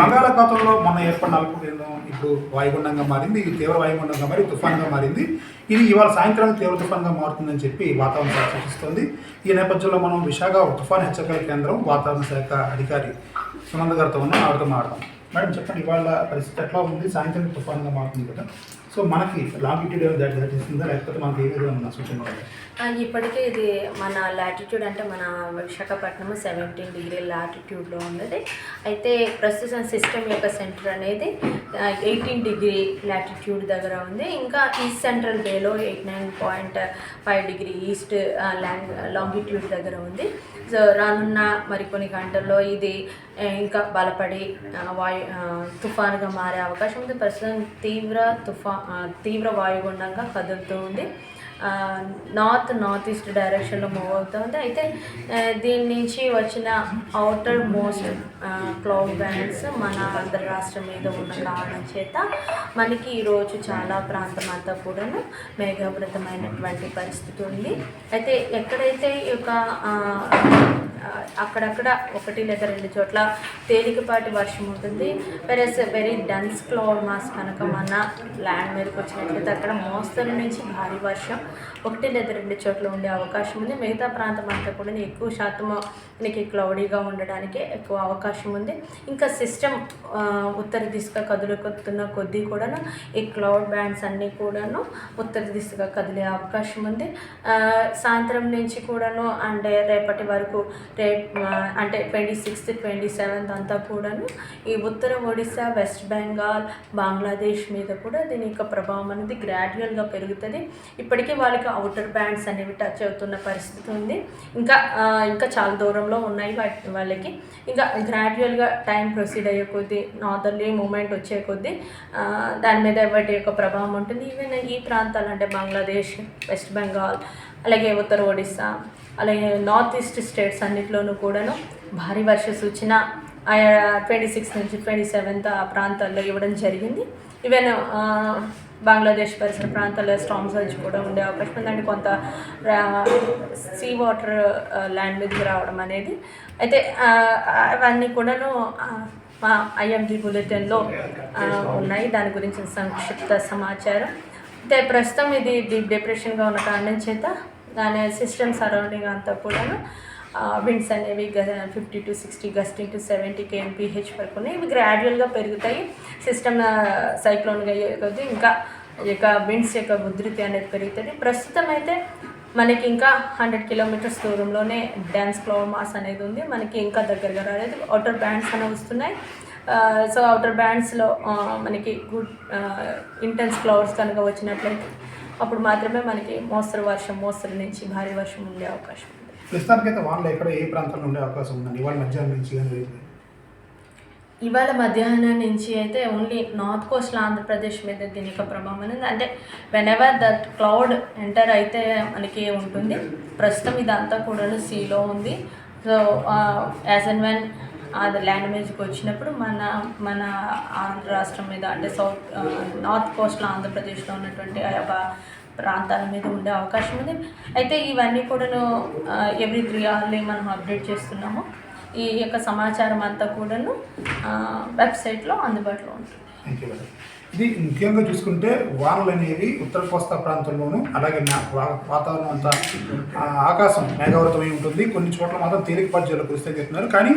బంగాళాఖాతంలో మొన్న ఏర్పడిన అల్పపీడనం ఇప్పుడు వాయుగుండంగా మారింది ఇది తీవ్ర వాయుగుండంగా మారి తుఫాన్గా మారింది. ఇది ఇవాళ సాయంత్రం తీవ్ర తుఫాన్గా మారుతుందని చెప్పి వాతావరణ శాఖ సూచిస్తోంది. ఈ నేపథ్యంలో మనం విశాఖ తుఫాన్ హెచ్చరికల కేంద్రం వాతావరణ శాఖ అధికారి సునంద గారితో ఉన్న. ఆవిడతో మాట్లాడదాం. మేడం చెప్పండి ఇవాళ పరిస్థితి ఎట్లా ఉంది? సాయంత్రం తుఫాన్గా మారుతుంది కదా. సో మనకి లాంగిట్యూడ్ దాటి ఇస్తుందా లేకపోతే మనకి ఏ విధంగా సూచన ఇప్పటికే ఇది మన లాటిట్యూడ్ అంటే మన విశాఖపట్నం సెవెంటీన్ డిగ్రీ లాటిట్యూడ్లో ఉన్నది. అయితే ప్రస్తుతం సిస్టమ్ యొక్క సెంటర్ అనేది ఎయిటీన్ డిగ్రీ లాటిట్యూడ్ దగ్గర ఉంది. ఇంకా east central బేలో eight nine point five degree east long longitude దగ్గర ఉంది. సో రానున్న మరికొన్ని గంటల్లో ఇది ఇంకా బలపడి వాయు తుఫాన్గా మారే అవకాశం ఉంది. ప్రస్తుతం తీవ్ర తుఫా తీవ్ర వాయుగుండంగా కదులుతూ ఉంది. నార్త్ నార్త్ ఈస్ట్ డైరెక్షన్లో మూవ్ అవుతుంది అయితే దీని నుంచి వచ్చిన అవుటర్ మోస్ట్ క్లౌడ్ బ్యాండ్స్ మన ఆంధ్ర రాష్ట్రం మీద ఉన్న కారణం చేత మనకి ఈరోజు చాలా ప్రాంతం అంతా కూడాను మేఘావృతమైనటువంటి పరిస్థితి ఉంది. అయితే ఎక్కడైతే ఈ యొక్క అక్కడక్కడ ఒకటి లేదా రెండు చోట్ల తేలికపాటి వర్షం ఉంటుంది. వెరస్ వెరీ డన్స్ క్లౌడ్ మాస్ కనుక మన ల్యాండ్ మీదకి వచ్చినట్లయితే అక్కడ మోస్తరు నుంచి భారీ వర్షం ఒకటి లేదా రెండు చోట్ల ఉండే అవకాశం ఉంది. మిగతా ప్రాంతం అంతా కూడా ఎక్కువ శాతం మనకి క్లౌడీగా ఉండడానికి ఎక్కువ అవకాశం ఉంది. ఇంకా సిస్టమ్ ఉత్తర దిశగా కదులుతున్న కొద్దీ కూడాను ఈ క్లౌడ్ బ్యాండ్స్ అన్నీ కూడాను ఉత్తర దిశగా కదిలే అవకాశం ఉంది. సాయంత్రం నుంచి కూడాను అంటే రేపటి వరకు రే అంటే ట్వంటీ సిక్స్త్ ట్వంటీ సెవెంత్ అంతా కూడాను ఈ ఉత్తర ఒడిశా వెస్ట్ బెంగాల్ బంగ్లాదేశ్ మీద కూడా దీని యొక్క ప్రభావం అనేది గ్రాడ్యువల్గా పెరుగుతుంది. ఇప్పటికీ వాళ్ళకి అవుటర్ బ్యాండ్స్ అనేవి టచ్ అవుతున్న పరిస్థితి ఉంది. ఇంకా ఇంకా చాలా దూరంలో ఉన్నాయి వాటి వాళ్ళకి. ఇంకా గ్రాడ్యువల్గా టైం ప్రొసీడ్ అయ్యే కొద్దీ నార్దర్లీ మూమెంట్ వచ్చే కొద్దీ దాని మీద వాటి యొక్క ప్రభావం ఉంటుంది. ఈవెన్ ఈ ప్రాంతాలు అంటే బంగ్లాదేశ్ వెస్ట్ బెంగాల్ అలాగే ఉత్తర ఒడిస్సా అలాగే నార్త్ ఈస్ట్ స్టేట్స్ అన్నిట్లోనూ కూడాను భారీ వర్ష సూచన ట్వంటీ సిక్స్ నుంచి ట్వంటీ సెవెంత్ ఆ ప్రాంతాల్లో ఇవ్వడం జరిగింది. ఈవెన్ బంగ్లాదేశ్ పరిసర ప్రాంతాల్లో స్ట్రాంగ్ సర్జ్ కూడా ఉండే అవకాశం ఉందంటే కొంత సీ వాటర్ ల్యాండ్ మీదకి రావడం అనేది. అయితే అవన్నీ కూడాను మా ఐఎండి బులెటిన్లో ఉన్నాయి. దాని గురించి సంక్షిప్త సమాచారం. అయితే ప్రస్తుతం ఇది డీప్ డిప్రెషన్గా ఉన్న కారణం చేత దాని సిస్టమ్ సరౌండింగ్ అంతా కూడాను విండ్స్ అనేవి fifty to sixty gusting to seventy KMPH వరకు ఉన్నాయి. ఇవి గ్రాడ్యువల్గా పెరుగుతాయి. సిస్టమ్ సైక్లోన్గా అయ్యే కొద్దీ ఇంకా యొక్క విండ్స్ యొక్క ఉధృతి అనేది పెరుగుతుంది. ప్రస్తుతం అయితే మనకి ఇంకా హండ్రెడ్ కిలోమీటర్స్ దూరంలోనే డ్యాన్స్ క్లోమాస్ అనేది ఉంది. మనకి ఇంకా దగ్గరగా రాలేదు. అవుటర్ బ్యాండ్స్ అనేవి వస్తున్నాయి. సో అవుటర్ బ్యాండ్స్లో మనకి గుడ్ ఇంటెన్స్ క్లౌడ్స్ కనుక వచ్చినట్లయితే అప్పుడు మాత్రమే మనకి మోస్తరు వర్షం మోస్తరు నుంచి భారీ వర్షం ఉండే అవకాశం ఉంది. ప్రస్తుతానికైతే వానలు ఎక్కడ ఏ ప్రాంతంలో ఉండే అవకాశం ఉందండి? ఇవాళ మధ్యాహ్నం నుంచి కానీ ఇవాళ మధ్యాహ్నం నుంచి అయితే ఓన్లీ నార్త్ కోస్ట్లో ఆంధ్రప్రదేశ్ మీద దీని యొక్క ప్రభావం అనేది అంటే whenever that cloud enter అయితే మనకి ఉంటుంది. ప్రస్తుతం ఇదంతా కూడా సీలో ఉంది. So as and when land మీదకి వచ్చినప్పుడు మన మన ఆంధ్ర రాష్ట్రం మీద అంటే సౌత్ నార్త్ కోస్ట్లో ఆంధ్రప్రదేశ్లో ఉన్నటువంటి ఆ యొక్క ప్రాంతాల మీద ఉండే అవకాశం ఉంది. అయితే ఇవన్నీ కూడాను ఎవ్రీ త్రీ అవర్లీ మనం అప్డేట్ చేస్తున్నాము. ఈ యొక్క సమాచారం అంతా కూడాను వెబ్సైట్లో అందుబాటులో ఉంటుంది. ఇది ముఖ్యంగా చూసుకుంటే వానలు అనేవి ఉత్తర కోస్తా ప్రాంతంలోనూ అలాగే వా- వాతావరణం అంతా ఆకాశం మేఘావృతమై ఉంటుంది. కొన్ని చోట్ల మాత్రం తేలికపాటి జల్లు కురిస్తే చెప్తున్నారు. కానీ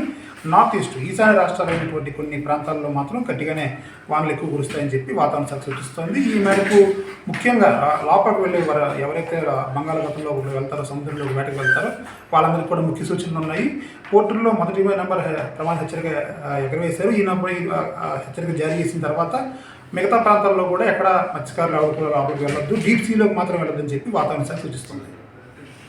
నార్త్ ఈస్ట్ ఈశాన్య రాష్ట్రాలైనటువంటి కొన్ని ప్రాంతాల్లో మాత్రం గట్టిగానే వానలు ఎక్కువ కురుస్తాయని చెప్పి వాతావరణ శాఖ సూచిస్తోంది. ఈ మేరకు ముఖ్యంగా లోపలికి వెళ్ళే వారు ఎవరైతే బంగాళాఖాతంలో వెళ్తారో సముద్రంలో వేటకు వెళ్తారో వాళ్ళందరికీ కూడా ముఖ్య సూచనలు ఉన్నాయి. పోర్టుల్లో మొదటి నెంబర్ ప్రమాద హెచ్చరిక ఎగరవేశారు. ఈ నెంబర్ హెచ్చరిక జారీ చేసిన తర్వాత మిగతా ప్రాంతాల్లో కూడా ఎక్కడ మత్స్యకారులు లోపలికి వెళ్ళొద్దు. డీప్ సీలోకి మాత్రం వెళ్ళొద్దని చెప్పి వాతావరణ శాఖ సూచిస్తుంది.